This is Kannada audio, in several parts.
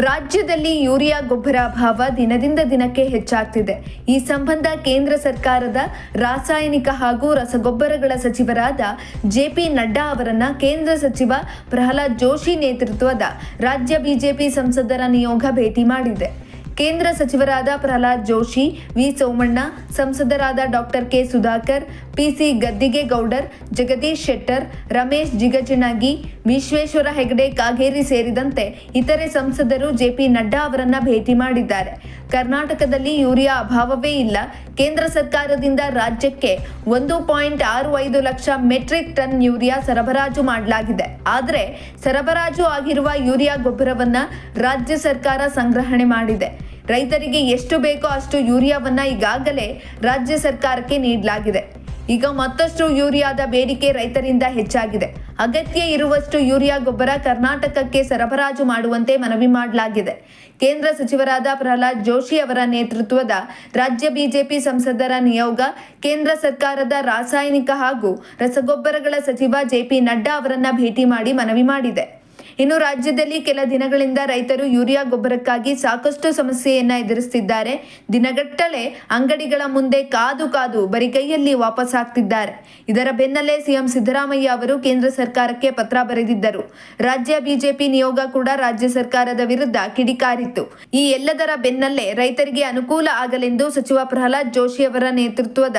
ರಾಜ್ಯದಲ್ಲಿ ಯೂರಿಯಾ ಗೊಬ್ಬರ ಅಭಾವ ದಿನದಿಂದ ದಿನಕ್ಕೆ ಹೆಚ್ಚಾಗ್ತಿದೆ. ಈ ಸಂಬಂಧ ಕೇಂದ್ರ ಸರ್ಕಾರದ ರಾಸಾಯನಿಕ ಹಾಗೂ ರಸಗೊಬ್ಬರಗಳ ಸಚಿವರಾದ ಜೆಪಿ ನಡ್ಡಾ ಅವರನ್ನ ಕೇಂದ್ರ ಸಚಿವ ಪ್ರಹ್ಲಾದ್ ಜೋಶಿ ನೇತೃತ್ವದ ರಾಜ್ಯ ಬಿಜೆಪಿ ಸಂಸದರ ನಿಯೋಗ ಭೇಟಿ ಮಾಡಿದೆ. ಕೇಂದ್ರ ಸಚಿವರಾದ ಪ್ರಹ್ಲಾದ್ ಜೋಶಿ, ವಿ. ಸೋಮಣ್ಣ, ಸಂಸದರಾದ doctor K. Sudhakar PC Gaddigoudar, Jagadish Shettar, Ramesh Jigajinagi, Vishweshwara Hegde, Kageri ಸೇರಿದಂತೆ ಇತರೆ ಸಂಸದರು ಜೆಪಿ ನಡ್ಡಾ ಅವರನ್ನ ಭೇಟಿ ಮಾಡಿದ್ದಾರೆ. ಕರ್ನಾಟಕದಲ್ಲಿ ಯೂರಿಯಾ ಅಭಾವವೇ ಇಲ್ಲ. ಕೇಂದ್ರ ಸರ್ಕಾರದಿಂದ ರಾಜ್ಯಕ್ಕೆ ಒಂದು ಪಾಯಿಂಟ್ ಆರು ಐದು ಲಕ್ಷ ಮೆಟ್ರಿಕ್ ಟನ್ ಯೂರಿಯಾ ಸರಬರಾಜು ಮಾಡಲಾಗಿದೆ. ಆದರೆ ಸರಬರಾಜು ಆಗಿರುವ ಯೂರಿಯಾ ಗೊಬ್ಬರವನ್ನ ರಾಜ್ಯ ಸರ್ಕಾರ ಸಂಗ್ರಹಣೆ ಮಾಡಿದೆ. ರೈತರಿಗೆ ಎಷ್ಟು ಬೇಕೋ ಅಷ್ಟು ಯೂರಿಯಾವನ್ನ ಈಗಾಗಲೇ ರಾಜ್ಯ ಸರ್ಕಾರಕ್ಕೆ ನೀಡಲಾಗಿದೆ. ಈಗ ಮತ್ತಷ್ಟು ಯೂರಿಯಾದ ಬೇಡಿಕೆ ರೈತರಿಂದ ಹೆಚ್ಚಾಗಿದೆ. ಅಗತ್ಯ ಇರುವಷ್ಟು ಯೂರಿಯಾ ಗೊಬ್ಬರ ಕರ್ನಾಟಕಕ್ಕೆ ಸರಬರಾಜು ಮಾಡುವಂತೆ ಮನವಿ ಮಾಡಲಾಗಿದೆ. ಕೇಂದ್ರ ಸಚಿವರಾದ ಪ್ರಹ್ಲಾದ್ ಜೋಶಿ ಅವರ ನೇತೃತ್ವದ ರಾಜ್ಯ ಬಿಜೆಪಿ ಸಂಸದರ ನಿಯೋಗ, ಕೇಂದ್ರ ಸರ್ಕಾರದ ರಾಸಾಯನಿಕ ಹಾಗೂ ರಸಗೊಬ್ಬರಗಳ ಸಚಿವ ಜೆಪಿ ನಡ್ಡಾ ಅವರನ್ನ ಭೇಟಿ ಮಾಡಿ ಮನವಿ ಮಾಡಿದೆ. ಇನ್ನು ರಾಜ್ಯದಲ್ಲಿ ಕೆಲ ದಿನಗಳಿಂದ ರೈತರು ಯೂರಿಯಾ ಗೊಬ್ಬರಕ್ಕಾಗಿ ಸಾಕಷ್ಟು ಸಮಸ್ಯೆಯನ್ನ ಎದುರಿಸುತ್ತಿದ್ದಾರೆ ದಿನಗಟ್ಟಲೆ ಅಂಗಡಿಗಳ ಮುಂದೆ ಕಾದು ಕಾದು ಬರಿಗೈಯಲ್ಲಿ ವಾಪಸ್ ಆಗ್ತಿದ್ದಾರೆ. ಇದರ ಬೆನ್ನಲ್ಲೇ ಸಿಎಂ ಸಿದ್ದರಾಮಯ್ಯ ಅವರು ಕೇಂದ್ರ ಸರ್ಕಾರಕ್ಕೆ ಪತ್ರ ಬರೆದಿದ್ದರು. ರಾಜ್ಯ ಬಿಜೆಪಿ ನಿಯೋಗ ಕೂಡ ರಾಜ್ಯ ಸರ್ಕಾರದ ವಿರುದ್ಧ ಕಿಡಿಕಾರಿತ್ತು. ಈ ಎಲ್ಲದರ ಬೆನ್ನಲ್ಲೇ ರೈತರಿಗೆ ಅನುಕೂಲ ಆಗಲೆಂದು ಸಚಿವ ಪ್ರಹ್ಲಾದ್ ಜೋಶಿ ಅವರ ನೇತೃತ್ವದ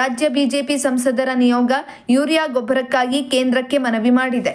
ರಾಜ್ಯ ಬಿಜೆಪಿ ಸಂಸದರ ನಿಯೋಗ ಯೂರಿಯಾ ಗೊಬ್ಬರಕ್ಕಾಗಿ ಕೇಂದ್ರಕ್ಕೆ ಮನವಿ ಮಾಡಿದೆ.